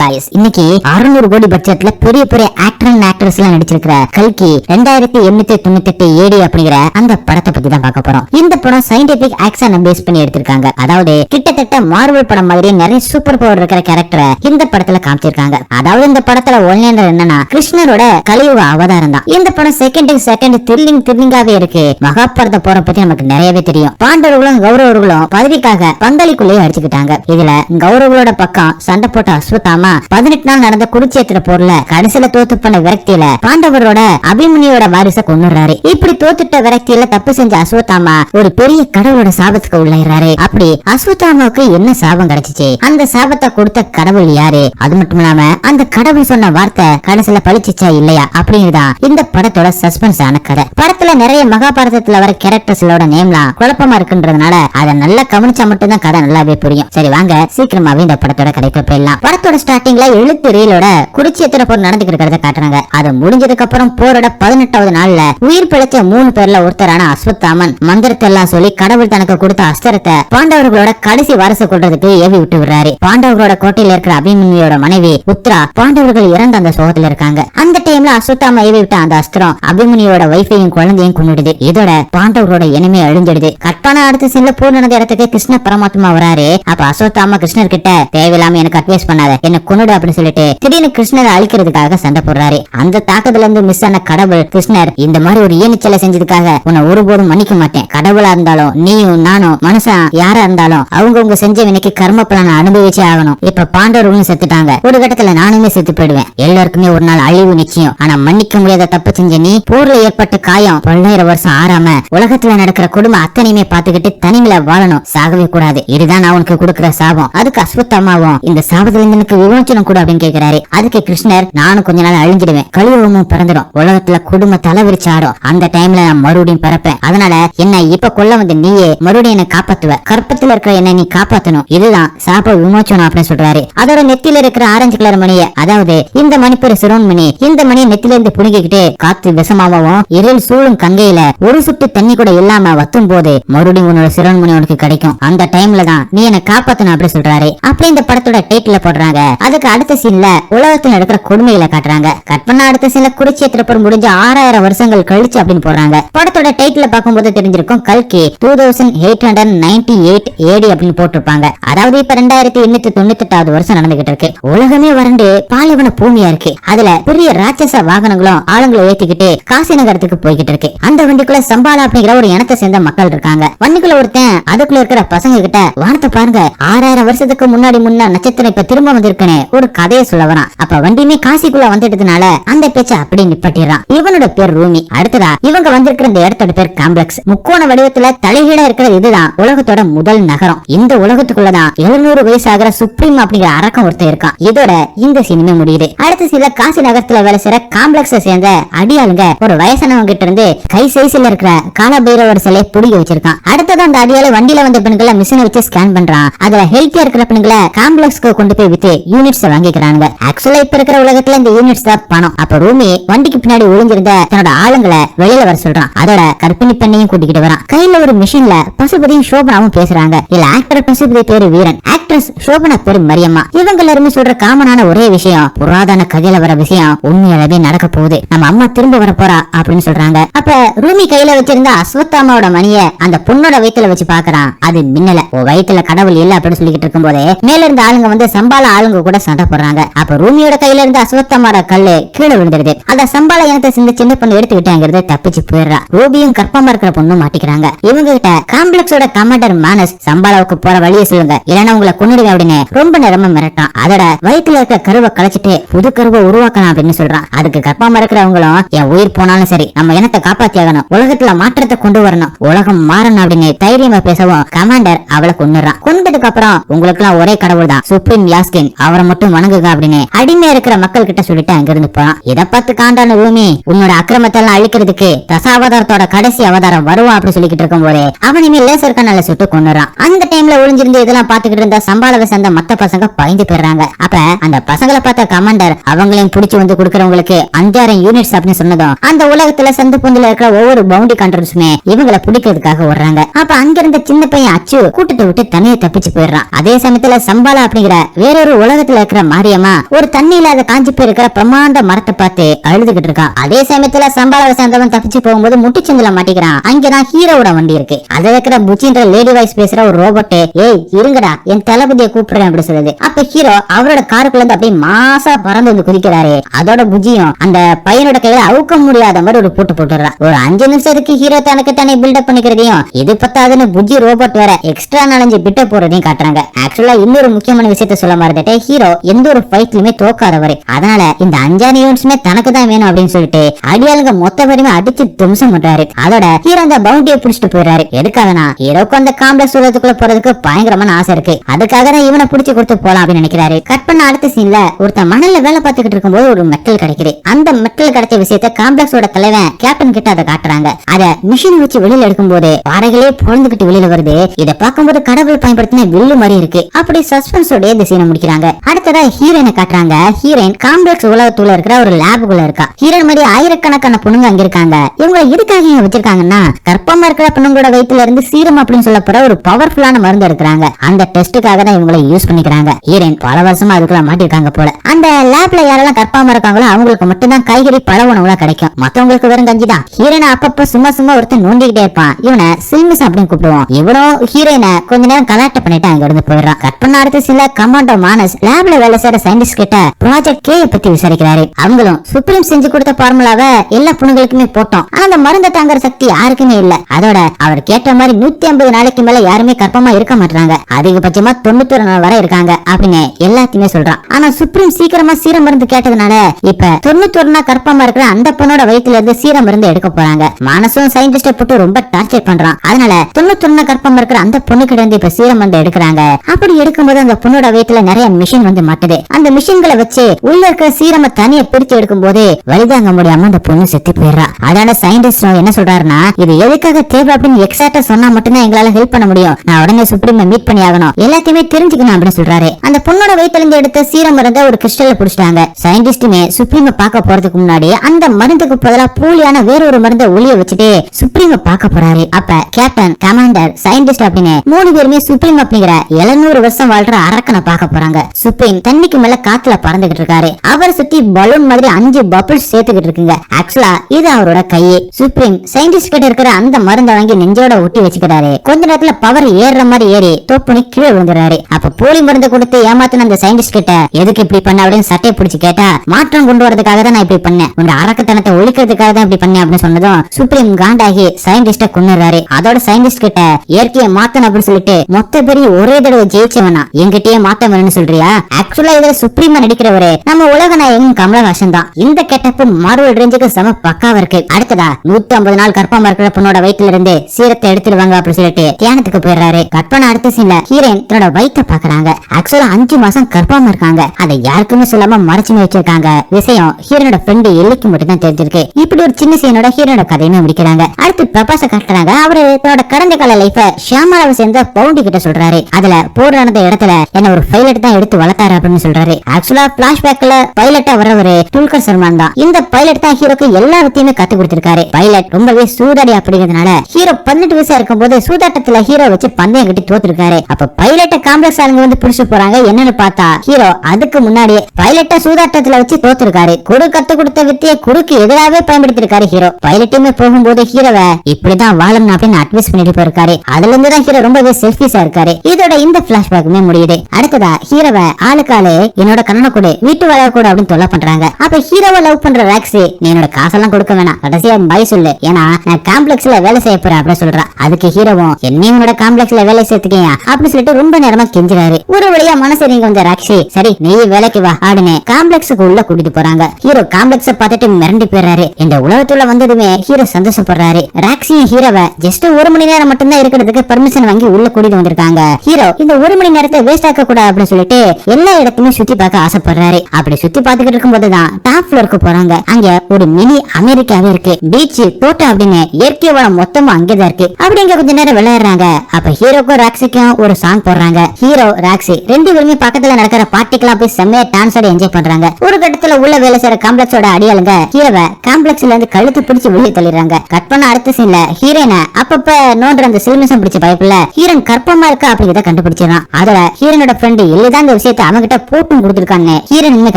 guys, இன்னைக்கு 600 கோடி பட்ஜெட்ல பெரிய பெரிய ஆக்டர் அண்ட் ஆக்ட்ரஸ் எல்லாம் நடிச்சிருக்கிற கல்கி ரெண்டாயிரத்தி எண்ணூத்தி தொண்ணூத்தி எட்டு ஏடி அப்படிங்கிற அந்த படத்தை பத்தி தான் பார்க்க போறோம். இந்த படம் சயின்டிபிக் ஆக்சன் பேஸ் பண்ணி எடுத்திருக்காங்க. அதாவது கிட்டத்தட்ட மார்வல் படம் மாதிரி நிறைய சூப்பர் பவர் இருக்கிற கேரக்டரை இந்த படத்துல காமிச்சிருக்காங்க. அதாவது இந்த படத்துல ஒன்லைனர் என்னன்னா கிருஷ்ணரோட கலியுக அவதாரம் தான். இந்த படம் செகண்ட் செகண்ட் த்ரில்லிங் த்ரில்லிங்காவே இருக்கு. மகாபாரத போற பத்தி நமக்கு நிறையவே தெரியும். பாண்டவர்களும் கௌரவர்களும் பதவிக்காக பங்களிக்குள்ளேயே அடிச்சுக்கிட்டாங்க. இதுல கௌரவர்களோட பக்கம் சண்டை போட்ட அஸ்வத்தாமா பதினெட்டு நாள் நடந்த குருச்சேத்திர போர்ல கடைசியில தோத்து பண்ண விரக்தியில பாண்டவரோட அபிமன்யோட வாரிச கொண்டுறாரு இப்படி தோத்துட்ட விரக்தியில தப்பு செஞ்ச அஸ்வத்தாமா ஒரு பெரிய கடவுளோட சாபத்துக்கு உள்ளாயிராரு அப்படி அஸ்வத்தாமாவுக்கு என்ன சாபம் கிடைச்சிச்சு? அந்த சாபத்தை கொடுத்த கடவுள் யாரு? அது மட்டும் இல்லாம அந்த கடவுள் சொன்ன வார்த்தை கடைசியில பழிச்சிச்சா இல்லையா? அப்படிங்கிறதான் இந்த படத்தோட சஸ்பென்ஸ் ஆன கதை. படத்துல நிறைய மகாபாரதத்துல வர கேரக்டர்ஸ்லோட நேம்லாம் குழப்பமா இருக்குன்றதுனால அதை நல்லா கவனிச்சா மட்டும்தான் கதை நல்லாவே புரியும். சரி வாங்க சீக்கிரமாவே இந்த படத்தோட கதைக்கு போயிடலாம். படத்தோட ஸ்டார்டிங்ல எழுத்து ரீலோட குருச்சேத்திர போர் நடந்துட்டு இருக்கிறத காட்டுறாங்க. அது முடிஞ்சதுக்கு அப்புறம் போரோட பதினெட்டாவது நாள்ல உயிர் பிழைச்ச மூணு பேர்ல ஒருத்தரான அஸ்வத்தாமன் மந்திரத்தை எல்லாம் சொல்லி கடவுள் தனக்கு கொடுத்த அஸ்திரத்தை பாண்டவர்களோட கடைசி வாரசு கொள்றதுக்கு ஏவி விட்டு விடுறாரு. பாண்டவர்களோட கோட்டையில இருக்கிற அபிமன்யோட மனைவி உத்ரா பாண்டவர்கள் இறந்த அந்த சோகத்துல இருக்காங்க. அந்த டைம்ல அஸ்வத்தாம ஏவி விட்ட அந்த அஸ்திரம் அபிமன்யோட வைஃபையும் குழந்தையும் கொண்டுடுது இதோட பாண்டவர்களோட இனமே அழிஞ்சிடுது. கட்பான அடுத்த சீன்ல போர் நடந்த இடத்துக்கு கிருஷ்ண பரமாத்மா வராரு. அப்ப அஸ்வத்தாம கிருஷ்ணர் கிட்ட தேவையில்லாம எனக்கு அட்வைஸ் பண்ணாத. என்ன கொண்டுடு அப்படின்னு சொல்லிட்டு திடீர்னு கிருஷ்ணர் அழிக்கிறதுக்காக சண்டை போடுறாரு. அந்த தாக்கத்துல இருந்து மிஸ் ஆன கடவுள் கிருஷ்ணர் இந்த மாதிரி ஒரு ஏனிச்சலை செஞ்சதுக்காக உன்னை ஒருபோதும் மன்னிக்க மாட்டேன். கடவுளா இருந்தாலும் நீயும் நானும் மனுஷன் யாரா இருந்தாலும் அவங்கவங்க செஞ்ச வினைக்கு கர்ம பலனை அனுபவிச்சே ஆகணும். இப்ப பாண்டவர்களும் செத்துட்டாங்க. ஒரு கட்டத்துல நானுமே செத்து போயிடுவேன். எல்லாருக்குமே ஒரு நாள் அழிவு நிச்சயம். ஆனா மன்னிக்க முடியாத தப்பு செஞ்ச நீ போர்ல ஏற்பட்ட காயம் பல்லாயிரம் வருஷம் ஆறாம உலகத்துல நடக்கிற குடும்பம் அத்தனையுமே பாத்துக்கிட்டு தனிமையில வாழணும். சாகவே கூடாது. இதுதான் நான் உனக்கு கொடுக்கிற சாபம். அதுக்கு அஸ்வத்தமாவும் இந்த சாபத்துல இருந்து எனக்கு விமோச்சனம் கூட அப்படின்னு கேக்குறாரு. அதுக்கு கிருஷ்ணர் நானும் கொஞ்ச நாள் அழிஞ்சிடுவேன். கலியுகமும் பிறந்துடும். உலகத்துல குடும்ப தலைவிரிச்சு ஆடும் அந்த டைம்ல நான் மறுபடியும் பிறப்பேன். அதனால என்ன இப்ப கொல்ல வந்து நீயே மறுபடியும் என்ன காப்பாத்துவ. கற்பத்துல இருக்கிற என்ன நீ காப்பாத்தணும். இதுதான் சாப விமோச்சனம் அப்படின்னு சொல்றாரு. அதோட நெத்தியில இருக்கிற ஆரஞ்சு கலர் மணிய அதாவது இந்த மணி பேரு சிரோன் மணி இந்த மணி நெத்தில இருந்து புடுங்கிக்கிட்டு காத்து விஷமாவும் இருள் சூழும் கங்கையில ஒரு சுட்டு தண்ணி கூட இல்லாம வத்தும் போது மறுபடியும் உன்னோட சிரோன் மணி உனக்கு கிடைக்கும். அந்த டைம்ல தான் நீ என்ன காப்பாத்தணும் அப்படின்னு சொல்றாரு. அப்படி இந்த படத்தோட டைட்டில போடுறாங்க. அதுக்கு அடுத்த சீன்ல உலகத்தில் நடக்கிற கொடுமைகளை காட்டுறாங்க. கட் பண்ண அடுத்த சீன்ல குருச்சேத்திர போர் முடிஞ்ச ஆறாயிரம் வருஷங்கள் கழிச்சு அப்படின்னு போடுறாங்க. படத்தோட டைட்டில பார்க்கும்போது தெரிஞ்சிருக்கும் கல்கி two thousand eight hundred ninety eight AD அப்படின்னு போட்டிருப்பாங்க. அதாவது இப்ப ரெண்டாயிரத்தி எண்ணூத்தி தொண்ணூத்தி எட்டாவது வருஷம் நடந்துகிட்டு இருக்கு. உலகமே வறண்டு பாலைவன பூமியா இருக்கு. அதுல பெரிய ராட்சச வாகனங்களும் ஆளுங்களை ஏத்திக்கிட்டு காசி நகரத்துக்கு போய்கிட்டு இருக்கு. அந்த வண்டிக்குள்ள சம்பாலா அப்படிங்கிற ஒரு இனத்தை சேர்ந்த மக்கள் இருக்காங்க. வண்டிக்குள்ள ஒருத்தன் அதுக்குள்ள இருக்கிற பசங்க கிட்ட வானத்தை பாருங்க ஆறாயிரம் வருஷத்துக்கு முன்னாடி முன்ன நட்சத்திரம் இப்ப திரும்ப வந்திருக்கனே. ஒரு கதையை சொல்ல வரான். அப்ப வண்டியுமே காசிக்குள்ள வந்துட்டதுனால அந்த பேச்ச அப்படி நிப்பட்டிடுறான். இவனோட பேர் ரூமி. அடுத்ததா இவங்க வந்திருக்கிற இந்த இடத்தோட பேர் காம்ப்ளெக்ஸ். முக்கோண வடிவத்துல தலைகீழா இருக்கிறது இதுதான் உலகத்தோட முதல் நகரம். இந்த உலகத்துக்குள்ளதான் எழுநூறு வயசாகிற சுப்ரீம் அப்படிங்கிற அரக்கம் ஒருத்தர் இருக்கான். இதோட இந்த சினிமா முடியுது. அடுத்து சில காசி நகரத்துல வேலை செய்யற காம்ப்ளெக்ஸ சேர்ந்த அடியாளுங்க ஒரு வயசானவங்க கிட்ட இருந்து கை சைஸ்ல இருக்கிற காலபைரவர் சிலையை புடிங்க வச்சிருக்கான். அடுத்தது அந்த அடியால வண்டியில வந்த பெண்களை மிஷினை வச்சு ஸ்கேன் பண்றான். அதுல ஹெல்த்தியா இருக்கிற பெண்களை காம்ப்ளெக்ஸ்க்கு கொண்டு போய் வித்து யூனிட்ஸ் வாங்கிக்கிறாங்க ஆக்சுவலா இப்ப இருக்கிற உலகத்துல இந்த யூனிட்ஸ் தான் பணம். அப்ப ரூமி வண்டிக்கு பின்னாடி ஒளிஞ்சிருந்த தன்னோட ஆளுங்களை வெளியில வர சொல்றான். அதோட கற்பிணி பெண்ணையும் கூட்டிக்கிட்டு வரான். கையில ஒரு மிஷின்ல பசுபதியும் சோபனாவும் பேசுறாங்க. இல்ல ஆக்டர் பசுபதி பேரு வீரன். ஆக்ட்ரஸ் சோபனா பேரு மரியம்மா. இவங்க எல்லாருமே சொல்ற காமனான ஒரே விஷயம் புராதன கதையில வர விஷயம் உண்மையாவே நடக்க போகுது. நம்ம அம்மா திரும்ப வர போறா அப்படின்னு சொல்றாங்க. அப்ப ரூமி கையில வச்சிருந்த அஸ்வத்தாமாவோட மணிய அந்த பொண்ணோட வயித்துல வச்சு பாக்குறான். அது மின்னல. உன் வயித்துல கடவுள் இல்ல அப்படின்னு சொல்லிக்கிட்டு இருக்கும் போதே மேல இருந்த ஆளுங்க வந்து சம்பால ஆளுங்க கூட சண்டை போடுறாங்க. அப்ப ரூமியோட கையில இருந்து அஸ்வத்தாமாவோட கல்லு கீழே விழுந்துருது அந்த சம்பால இனத்தை சேர்ந்த சின்ன பொண்ணு எடுத்துக்கிட்டாங்கிறத தப்பிச்சு போயிடுறா. ரூபியும் கற்பமா இருக்கிற பொண்ணும் மாட்டிக்கிறாங்க. இவங்க கிட்ட காம்ப்ளெக்ஸோட கமாண்டர் மானஸ் சம்பாலாவுக்கு போற வழியை சொல்லுங்க. இல்லைன்னா உங்களை கொண்டுடுங்க அப்படின்னு ரொம்ப நேரமா மிரட்டான். அதோட வயிற்றுல இருக்க கருவை கலைச்சிட்டு புது கருவை உருவாக்கலாம் அப்படின்னு சொல்றான். அதுக்கு கற்பமா இருக்கிறவங்களும் என் உயிர் போனாலும் சரி நம்ம இனத்தை காப்பாத்தியாகணும். உலகத்துல மாற்றத்தை கொண்டு வரணும். உலகம் மாறணும் அப்படின்னு தைரியமா பேசவும் கமாண்டர் அவளை கொண்டுறான் கொண்டதுக்கு அப்புறம் உங்களுக்கு எல்லாம் ஒரே கடவுள் தான் சுப்ரீம் யாஸ்கின் அவர் மட்டும் வணங்குங்க அப்படின்னு அடிமையா இருக்கிற மக்கள் கிட்ட சொல்லிட்டு அங்கிருந்து போறான். இதை பார்த்து காண்டான பூமி உன்னோட அக்கிரமத்தை எல்லாம் அழிக்கிறதுக்கு தசாவதாரத்தோட கடைசி அவதாரம் வருவா அப்படி சொல்லிக்கிட்டு இருக்கும் போதே அவனையுமே லேசர் கண்ணால சுட்டு கொண்டுறான் அந்த டைம்ல ஒளிஞ்சிருந்து இதெல்லாம் பாத்துக்கிட்டு இருந்த சம்பாளவை சேர்ந்த மத்த பசங்க பயந்து போயிடுறாங்க. அப்ப அந்த பசங்களை பார்த்த கமாண்டர் அவங்களையும் புடிச்சு வந்து கொடுக்கறவங்களுக்கு அஞ்சாயிரம் யூனிட்ஸ் அப்படின்னு சொன்னதும் அந்த உலகத்துல சந்து பொந்துல இருக்கிற ஒவ்வொரு பவுண்டி கண்ட்ரோல்ஸுமே இவங்களை பிடிக்கிறதுக்காக ஓடுறாங்க. அப்ப அங்க இருந்த சின்ன பையன் அச்சு கூட்டத்தை விட்டு தனியை தப்பிச்சு போயிடுறான். அதே சமயத்துல சம்பாலா அப்படிங்கிற வேறொரு உலகத்தை பக்கத்துல இருக்கிற மாரியம்மா ஒரு தண்ணி இல்லாத காஞ்சி போய் இருக்கிற பிரம்மாண்ட மரத்தை பார்த்து அழுதுகிட்டு இருக்கான் அதே சமயத்துல சம்பாளாவை சேர்ந்தவன் தப்பிச்சு போகும்போது முட்டிச்சந்தில மாட்டிக்கிறான். அங்கதான் ஹீரோட வண்டி இருக்கு. அத இருக்கிற புச்சின்ற லேடி வாய்ஸ் பேசுற ஒரு ரோபோட் ஏய் இருங்கடா என் தளபதியை கூப்பிடுறேன் அப்படி சொல்லுது. அப்ப ஹீரோ அவரோட காருக்குள்ள இருந்து அப்படியே மாசா பறந்து வந்து குதிக்கிறாரு. அதோட புஜியும் அந்த பையனோட கையில அவுக்க முடியாத மாதிரி ஒரு போட்டு போட்டுறான் ஒரு அஞ்சு நிமிஷத்துக்கு ஹீரோ தனக்கு தானே பில்டப் பண்ணிக்கிறதையும்? இது பத்தாதுன்னு புஜி ரோபோட் வேற எக்ஸ்ட்ரா நாலஞ்சு பிட்ட போறதையும் காட்டுறாங்க. ஆக்சுவலா இன்னொரு முக்கியமான விஷயத்த சொல்ல மறந்துட்டு ஹீரோ ஹீரோ எந்த ஒரு ஃபைட்லயுமே தோக்காதவர் அதனால இந்த அஞ்சாறு யூனிட்ஸுமே தனக்கு தான் வேணும் அப்படின்னு சொல்லிட்டு அடியாளுங்க மொத்த பேருமே அடிச்சு தும்சம் பண்றாரு. அதோட ஹீரோ அந்த பவுண்டியை புடிச்சிட்டு போயிடுறாரு. எதுக்காகனா ஹீரோக்கு அந்த காம்ப்ளெக்ஸ் உலகத்துக்குள்ள போறதுக்கு பயங்கரமான ஆசை இருக்கு. அதுக்காக தான் இவனை புடிச்சு கொடுத்து போலாம் அப்படின்னு நினைக்கிறாரு. கட் பண்ண அடுத்த சீன்ல ஒருத்த மணல்ல வேலை பார்த்துக்கிட்டு இருக்கும்போது ஒரு மெட்டல் கிடைக்குது. அந்த மெட்டல் கிடைச்ச விஷயத்த காம்ப்ளெக்ஸோட தலைவன் கேப்டன் கிட்ட அதை காட்டுறாங்க. அத மிஷின் வச்சு வெளியில எடுக்கும்போது பாறைகளே பொழந்துகிட்டு வெளியில வருது. இதை பார்க்கும்போது கடவுள் பயன்படுத்தின வில்லு மாதிரி இருக்கு. அப்படி சஸ்பென்ஸோட இந்த சீனை முடிக்கிறாங்க. அடுத்ததா ஹீரோயினை காட்டுறாங்க. ஹீரோயின் காம்ப்ளெக்ஸ் உலகத்துல இருக்கிற ஒரு லேபுக்குள்ள இருக்கா. ஹீரோயின் மாதிரி ஆயிரக்கணக்கான பொண்ணுங்க அங்க இருக்காங்க. இவங்க எதுக்காக இங்க வச்சிருக்காங்கன்னா கர்ப்பமா இருக்கிற பொண்ணுங்களோட வயித்துல இருந்து சீரம் அப்படின்னு சொல்லப்படுற ஒரு பவர்ஃபுல்லான மருந்து எடுக்கிறாங்க. அந்த டெஸ்ட்டுக்காக தான் இவங்களை யூஸ் பண்ணிக்கிறாங்க. ஹீரோயின் பல வருஷமா அதுக்குள்ள மாட்டிருக்காங்க போல. அந்த லேப்ல யாரெல்லாம் கர்ப்பமா இருக்காங்களோ அவங்களுக்கு மட்டும்தான் காய்கறி பழ உணவுல கிடைக்கும். மத்தவங்களுக்கு வெறும் கஞ்சி தான். ஹீரோயினை அப்பப்போ சும்மா சும்மா ஒருத்தன் நோண்டிக்கிட்டே இருப்பான். இவனை சில்மிஸ் அப்படின்னு கூப்பிடுவோம். இவனும் ஹீரோயினை கொஞ்ச நேரம் கலாட்ட பண்ணிட்டு அங்க இருந்து போயிடுறான். கற்பனை அடுத்து சில கமாண்டோ மானஸ் லேப்ல வேலை செய்யற சயின்டிஸ்ட் கிட்ட ப்ராஜெக்ட் கே பத்தி விசாரிக்கிறாரு. அவங்களும் சுப்ரீம் செஞ்சு கொடுத்த ஃபார்முலாவை எல்லா புண்ணுகளுக்குமே போட்டோம். ஆனா அந்த மருந்தை தாங்குற சக்தி யாருக்குமே இல்ல. அதோட அவர் கேட்ட மாதிரி நூத்தி ஐம்பது நாளைக்கு மேல யாருமே கற்பமா இருக்க மாட்டாங்க அதிகபட்சமா தொண்ணூத்தொரு நாள் வரை இருக்காங்க அப்படின்னு எல்லாத்தையுமே சொல்றான். ஆனா சுப்ரீம் சீக்கிரமா சீர மருந்து கேட்டதுனால இப்ப தொண்ணூத்தி ஒரு நாள் கற்பமா இருக்கிற அந்த பொண்ணோட வயிற்றுல இருந்து சீர மருந்து எடுக்க போறாங்க. மனசும் சயின்டிஸ்ட போட்டு ரொம்ப டார்ச்சர் பண்றான். அதனால தொண்ணூத்தி ஒரு நாள் கற்பமா இருக்கிற அந்த பொண்ணு கிட்ட இருந்து இப்ப சீர மருந்து எடுக்கிறாங்க. அப்படி எடுக்கும்போது அந்த பொண்ணோட வயிற்றுல நிறைய மிஷின் வந்து மாட்டுது. அந்த மிஷின்களை வச்சு உள்ள இருக்கிற சீரம தனியா பிரிச்சு எடுக்கும் போது வழிதாங்க முடியாம அந்த பொண்ணு செத்து போயிடுறா. அதனால சயின்டிஸ்ட் என்ன சொல்றாருன்னா இது எதுக்காக தேவை அப்படின்னு எக்ஸாக்டா சொன்னா மட்டும்தான் எங்களால ஹெல்ப் பண்ண முடியும். நான் உடனே சுப்ரீம் மீட் பண்ணி ஆகணும். எல்லாத்தையுமே தெரிஞ்சுக்கணும் அப்படின்னு சொல்றாரு. அந்த பொண்ணோட வயிற்றுல இருந்து எடுத்த சீரம் மருந்த ஒரு கிறிஸ்டல்ல புடிச்சிட்டாங்க. சயின்டிஸ்டுமே சுப்ரீம பார்க்க போறதுக்கு முன்னாடி அந்த மருந்துக்கு பதிலா போலியான வேற ஒரு மருந்தை ஒளிய வச்சுட்டு சுப்ரீம பார்க்க போறாரு. அப்ப கேப்டன் கமாண்டர் சயின்டிஸ்ட் அப்படின்னு மூணு பேருமே சுப்ரீம் அப்படிங்கிற 700 வருஷம் வாழ்ற அரக்கனை பார்க்க போறாங்க. சுப்ரீம் தண்ணிக்கு மேல காத்துல பறந்துகிட்டு இருக்காரு. அவரை சுத்தி பலூன் மாதிரி அஞ்சு பபிள்ஸ் சேர்த்துக்கிட்டு இருக்குங்க. ஆக்சுவலா இது அவரோட கையே. சுப்ரீம் சயின்டிஸ்ட் கிட்ட இருக்கிற அந்த மருந்தை வாங்கி நெஞ்சோட ஒட்டி வச்சுக்கிறாரு. கொஞ்ச நேரத்துல பவர் ஏறுற மாதிரி ஏறி தோப்புனி கீழே விழுந்துறாரு அப்ப போலி மருந்து கொடுத்து ஏமாத்தின அந்த சயின்டிஸ்ட் கிட்ட எதுக்கு இப்படி பண்ண? அப்படின்னு சட்டையை பிடிச்சு கேட்டா மாற்றம் கொண்டு வரதுக்காக தான் நான் இப்படி பண்ணேன். உங்க அரக்கத்தனத்தை ஒழிக்கிறதுக்காக தான் இப்படி பண்ணேன். அப்படின்னு சொன்னதும் சுப்ரீம் காண்டாகி சயின்டிஸ்ட கொண்டுறாரு அதோட சயின்டிஸ்ட் கிட்ட இயற்கையை மாத்தணும் அப்படின்னு சொல்லிட்டு மொத்த பெரிய ஒரே தடவை ஜெயிச்சவனா? என்கிட்டயே மாத்த வேணும்னு சொல்றியா? ஆக்சுவலா இதுல சுப்ரீமா நடிக்கிறவரு நம்ம உலக நாயகன் கமலஹாசன் தான். இந்த கெட்டப்பு மார்வல் ரேஞ்சுக்கு செம பக்காவா இருக்கு. அடுத்ததா நூத்தி ஐம்பது நாள் கற்பமா இருக்கிற பொண்ணோட வயிற்றுல இருந்து சீரத்தை எடுத்துடுவாங்க அப்படின்னு சொல்லிட்டு தியானத்துக்கு போயிடுறாரு. கற்பனை அடுத்த சீன்ல ஹீரோயின் தன்னோட வயிற்ற பாக்குறாங்க ஆக்சுவலா அஞ்சு மாசம் கற்பமா இருக்காங்க. அதை யாருக்குமே சொல்லாம மறைச்சுன்னு வச்சிருக்காங்க. விஷயம் ஹீரோனோட ஃப்ரெண்டு எல்லைக்கு மட்டும் தான் தெரிஞ்சிருக்கு. இப்படி ஒரு சின்ன சீனோட ஹீரோனோட கதையுமே முடிக்கிறாங்க. அடுத்து பிரபாச காட்டுறாங்க. அவரு தன்னோட கடந்த கால லைஃப ஷியாமலாவை சேர்ந்த பவுண்டி கிட்ட சொல்றாரு. அதுல போர் நடந்த இடத்துல என்ன ஒரு பைலட் தான் எடுத்து வளர்த்தாரு அப்படின்னு சொல்றாரு. ஆக்சுவலா பிளாஷ்பேக்ல பைலட்டா வர்றவரு துல்கர் சல்மான் தான். இந்த பைலட் தான் ஹீரோக்கு எல்லா வித்தையுமே கத்து கொடுத்திருக்காரு. பைலட் ரொம்பவே சூதாடி அப்படிங்கிறதுனால ஹீரோ பதினெட்டு வயசா இருக்கும்போது சூதாட்டத்துல ஹீரோ வச்சு பந்தயம் கட்டி தோத்துருக்காரு. அப்ப பைலட்ட காம்ப்ளெக்ஸ் ஆளுங்க வந்து புடிச்சு போறாங்க. என்னன்னு பார்த்தா ஹீரோ அதுக்கு முன்னாடியே பைலட்ட சூதாட்டத்துல வச்சு தோத்துருக்காரு. குடு கத்து கொடுத்த வித்தியை குறுக்கு எதிராகவே பயன்படுத்திருக்காரு ஹீரோ பைலட்டுமே போகும்போது ஹீரோவை இப்படிதான் வாழணும் அப்படின்னு அட்வைஸ் பண்ணிட்டு போயிருக்காரு. அதுல இருந்து தான் ஹீரோ ரொம்பவே செல்ஃபிஸா இருக்காரு. இதோட இந்த பிளாஷ்பேக்குமே முடியுது. அடுத்ததா ஹீரோவை ஆளுக்காளு என்னோட கண்ணனை கொடு வீட்டு வளர கூட அப்படின்னு தொல்லை பண்றாங்க. அப்ப ஹீரோவை லவ் பண்ற ராக்ஸி நீ என்னோட காசெல்லாம் கொடுக்க வேணாம். கடைசியா பாய் சொல்லு. ஏன்னா நான் காம்ப்ளெக்ஸ்ல வேலை செய்ய போறேன் அப்படின்னு சொல்றா. அதுக்கு ஹீரோவும் என்னையும் உன்னோட காம்ப்ளெக்ஸ்ல வேலை சேர்த்துக்கியா அப்படின்னு சொல்லிட்டு ரொம்ப நேரமா கெஞ்சுறாரு. ஒரு வழியா மனசு நீங்க வந்த ராக்ஸி சரி நீ வேலைக்கு வா ஆடுனே காம்ப்ளெக்ஸுக்கு உள்ள கூட்டிட்டு போறாங்க. ஹீரோ காம்ப்ளெக்ஸ பார்த்துட்டு மிரண்டு போயிடுறாரு. இந்த உலகத்துல வந்ததுமே ஹீரோ சந்தோஷப்படுறாரு. ராக்ஸியும் ஹீரோவை ஜஸ்ட் ஒரு மணி நேரம் மட்டும்தான் இருக்கிறதுக்கு பர்மிஷன் வாங்கி உள்ள கூட்டிட்டு வந்திருக்காங்க. ஹீரோ இந்த ஒரு மணி நேரத்தை வேஸ்ட் ஆக்க கூடாது அப்படின்னு சொல்லிட்டு எல்லா இடத்தையுமே சுத்தி பார்க்க ஆசைப்படுறாரு. அப்படி சுத்தி பார்த்துக்கிட்டு இருக்கும்போதுதான் டாப் ஃப்ளோருக்கு போறாங்க. அங்க ஒரு மினி அமெரிக்காவே இருக்கு. பீச் தோட்டம் அப்படின்னு இயற்கை வளம் மொத்தமா அங்கேதான் இருக்கு. அப்படி இங்க கொஞ்ச நேரம் விளையாடுறாங்க. அப்ப ஹீரோக்கும் ராக்ஸிக்கும் ஒரு சாங் போடுறாங்க. ஹீரோ ராக்ஸி ரெண்டு பேருமே பக்கத்துல நடக்கிற பார்ட்டிக்கெல்லாம் போய் செம்மையா டான்ஸ் ஆடி என்ஜாய் பண்றாங்க. ஒரு கட்டத்துல உள்ள வேலை செய்யற காம்ப்ளெக்ஸோட அடியாளுங்க ஹீரோவை காம்ப்ளெக்ஸ்ல இருந்து கழுத்து பிடிச்சு வெளியே தள்ளிடுறாங்க. கட் பண்ண அடுத்த சீன்ல ஹீரோயின அப்பப்ப நோண்டுற அந்த சில்மிசம் பிடிச்ச பைப்புல ஹீரன் கற்பமா இருக்கா அப்படிங்கிறத கண்டுபிடிச்சிடறான். அதோட ஹீரோனோட ஃப்ரெண்டு எல்லிதான் இந்த விஷயத்த எடுத்து அவங்கிட்ட போட்டும் கொடுத்துருக்கான்னு ஹீரோயின்